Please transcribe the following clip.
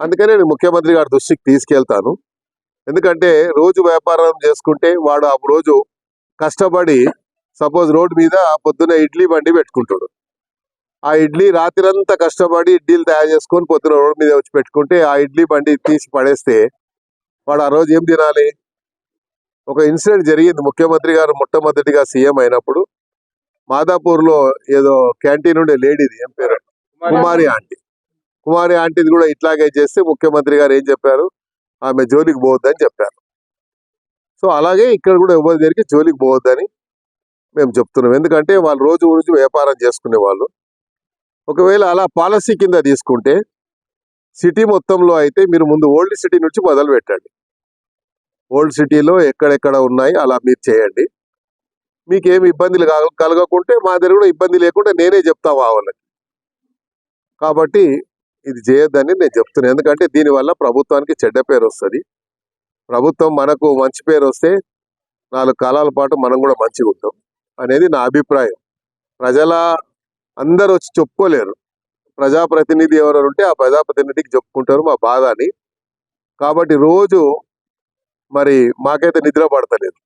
అందుకనే నేను ముఖ్యమంత్రి గారి దృష్టికి తీసుకెళ్తాను. ఎందుకంటే రోజు వ్యాపారం చేసుకుంటే వాడు ఆ రోజు కష్టపడి సపోజ్ రోడ్డు మీద పొద్దున ఇడ్లీ బండి పెట్టుకుంటాడు. ఆ ఇడ్లీ రాత్రంతా కష్టపడి ఇడ్లీలు తయారు చేసుకొని పొద్దున రోడ్డు మీద వచ్చి పెట్టుకుంటే ఆ ఇడ్లీ బండి తీసి పడేస్తే వాడు ఆ రోజు ఏం తినాలి? ఒక ఇన్సిడెంట్ జరిగింది. ముఖ్యమంత్రి గారు మొట్టమొదటిగా సీఎం అయినప్పుడు మాదాపూర్లో ఏదో క్యాంటీన్ ఉండే లేడీది ఏం పేరు? కుమారి ఆంటీ. కుమారి ఆంటీది కూడా ఇట్లాగే చేస్తే ముఖ్యమంత్రి గారు ఏం చెప్పారు? ఆమె జోలికి పోవద్దని చెప్పారు. సో అలాగే ఇక్కడ కూడా ఎవరి దగ్గరికి జోలికి పోవద్దని మేము చెప్తున్నాం. ఎందుకంటే వాళ్ళు రోజు రోజు వ్యాపారం చేసుకునే వాళ్ళు. ఒకవేళ అలా పాలసీ కింద తీసుకుంటే సిటీ మొత్తంలో అయితే మీరు ముందు ఓల్డ్ సిటీ నుంచి మొదలు పెట్టండి. ఓల్డ్ సిటీలో ఎక్కడెక్కడ ఉన్నాయి అలా మీరు చేయండి. మీకు ఏమి ఇబ్బందులు కలగకుంటే మా దగ్గర కూడా ఇబ్బంది లేకుండా నేనే చెప్తా వాళ్ళకి. కాబట్టి ఇది చేయొద్దని నేను చెప్తున్నాను ఎందుకంటే దీనివల్ల ప్రభుత్వానికి చెడ్డ పేరు వస్తుంది. ప్రభుత్వం మనకు మంచి పేరు వస్తే నాలుగు కాలాల పాటు మనం కూడా మంచిగా ఉంటాం అనేది నా అభిప్రాయం. ప్రజల అందరూ వచ్చి చెప్పుకోలేరు. ప్రజాప్రతినిధి ఎవరైనా ఉంటే ఆ ప్రజాప్రతినిధికి చెప్పుకుంటారు మా బాధ అని. కాబట్టి రోజు మరి మాకైతే నిద్ర పడతలేదు.